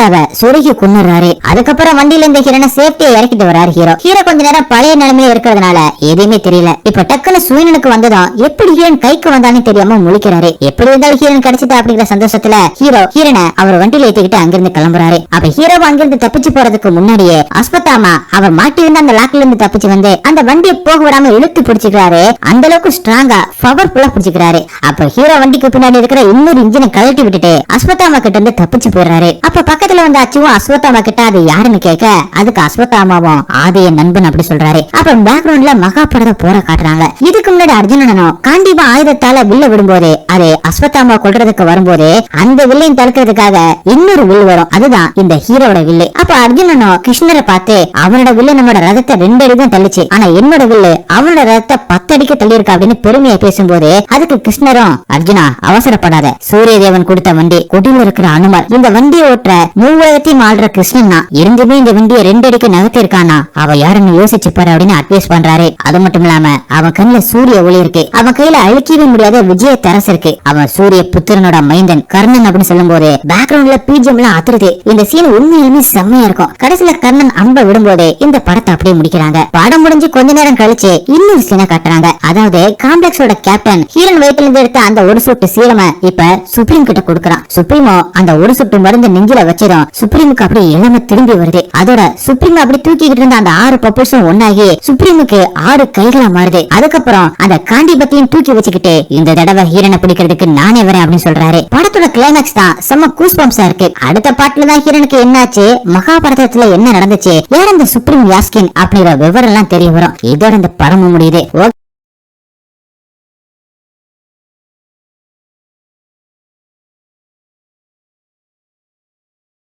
கமாண்டாவை சொருகி குன்னுறாரு. அதுக்கப்புறம் வண்டியில இருந்த ஹீரோனை சேஃப்டியா இறக்கிட்டு வராரு ஹீரோ. ஹீரோ கொஞ்ச நேரம் பழைய நிலைமையில இருக்கிறதுனால எதுவுமே தெரியல. இப்ப டக்குன்னு சூரியனுக்கு வந்ததும் எப்படி ஹீரன் கைக்கு வந்தான்னு தெரியாம முழிக்கிறாரு. எப்படி இருந்தாலும் ஹீரன் கிடைச்சதா அப்படிங்கிற சந்தோஷத்துல ஹீரோ ஹீரனை அவர் வண்டியில ஏத்திக்கிட்டு அங்கிருந்து கிளம்புறாரு. அப்ப ஹீரோ அங்கிருந்து தப்பிச்சு போறதுக்கு முன்னாடியே அஸ்பத்தாமா அவர் மாட்டியிருந்த அந்த லாக்ல இருந்து தப்பிச்சு வந்து அந்த வண்டியை போக விடாம இழுத்து பிடிச்சிக்கிறாரு. அந்த அளவுக்கு ஸ்ட்ராங்கா பவர்ஃபுல்லா பிடிச்சிக்கிறாரு. அப்ப ஹீரோ வண்டிக்கு பின்னாடி இருக்கிற இன்னொரு இன்ஜினை கழட்டி விட்டுட்டு அஸ்பத்தாமா கிட்ட இருந்து தப்பிச்சு போயிடுறாரு. அப்ப பக்கத்து பக்கத்துல வந்த அச்சுவும் அஸ்வத்தாமா கிட்ட அது யாருன்னு கேட்க அதுக்கு அஸ்வத்தாமாவும் ஆதிய நண்பன் அப்படி சொல்றாரு. அப்புறம் பேக்ரவுண்ட்ல மகாபாரத போற காட்டுறாங்க. இதுக்கு முன்னாடி அர்ஜுனனும் காண்டிபா ஆயுதத்தால வில்ல விடும்போது அது அஸ்வத்தாமா கொல்றதுக்கு வரும்போது அந்த வில்லையும் தடுக்கிறதுக்காக இன்னொரு வில் வரும். அதுதான் இந்த ஹீரோட வில்லு. அப்ப அர்ஜுனனும் கிருஷ்ணரை பார்த்து அவனோட வில்லு நம்மளோட ரதத்தை ரெண்டு அடி தான் தள்ளிச்சு. ஆனா என்னோட வில்லு அவனோட ரதத்தை பத்து அடிக்கு தள்ளியிருக்கா அப்படின்னு பெருமையா பேசும்போது அதுக்கு கிருஷ்ணரும் அர்ஜுனா அவசரப்படாத. சூரிய தேவன் கொடுத்த வண்டி கொடியில் இருக்கிற அனுமர். இந்த வண்டியை ஓட்டுற மூவுலகத்தையும் ஆள்ற கிருஷ்ணன் தான் இருந்துமே இந்த விண்டிய ரெண்டு அடிக்கு நகர்த்தி இருக்கானா அவ யாருன்னு யோசிச்சு பாரு அப்படின்னு அட்வைஸ் பண்றாரு. அது மட்டும் இல்லாம அவன் கண்ணுல சூரிய ஒளி இருக்கு. அவன் கையில அழிக்கவே முடியாத விஜய தரசு இருக்கு. அவன் சூரிய புத்திரனோட மைந்தன் கர்ணன் அப்படின்னு சொல்லும் போது பேக்ரவுண்ட்ல பிஜிஎம் எல்லாம் அத்துருது. இந்த சீன் உண்மையிலுமே செம்மையா இருக்கும். கடைசியில கர்ணன் அம்ப விடும்போது இந்த படத்தை அப்படியே முடிக்கிறாங்க. படம் முடிஞ்சு கொஞ்ச நேரம் கழிச்சு இன்னொரு சீனை காட்டுறாங்க. அதாவது காம்ப்ளெக்ஸோட கேப்டன் ஹீரன் வயிற்றுல இருந்து எடுத்த அந்த ஒரு சொட்டு சீலமை இப்ப சுப்ரீம் கிட்ட கொடுக்கறான். சுப்ரீமோ அந்த ஒரு சொட்டு மருந்து நெஞ்சில வச்சதும் சுப்ரீமுக்கு அப்படி இளம திரும்பி வருது. அதோட சுப்ரீம் அப்படி தூக்கிக்கிட்டு இருந்த அந்த ஆறு பப்புள்ஸும் ஒன்னாகி சுப்ரீமுக்கு ஆறு கைகளா மாறுது. அதுக்கப்புறம் அந்த காண்டிபத்தையும் தூக்கி வச்சுக்கிட்டு இந்த தடவை ஹீரனை பிடிக்கிறதுக்கு நானே வரேன் அப்படின்னு சொல்றாரு. படத்தோட கிளைமேக்ஸ் தான் செம்ம கூஸ்பம்ஸா இருக்கு. அடுத்த பாட்டுல தான் ஹீரனுக்கு என்னாச்சு மகாபாரதத்துல என்ன நடந்துச்சு யார் இந்த சுப்ரீம் யாஸ்கின் அப்படிங்கிற விவரம் எல்லாம் தெரிய வரும். இதோட இந்த படமும் முடியுது.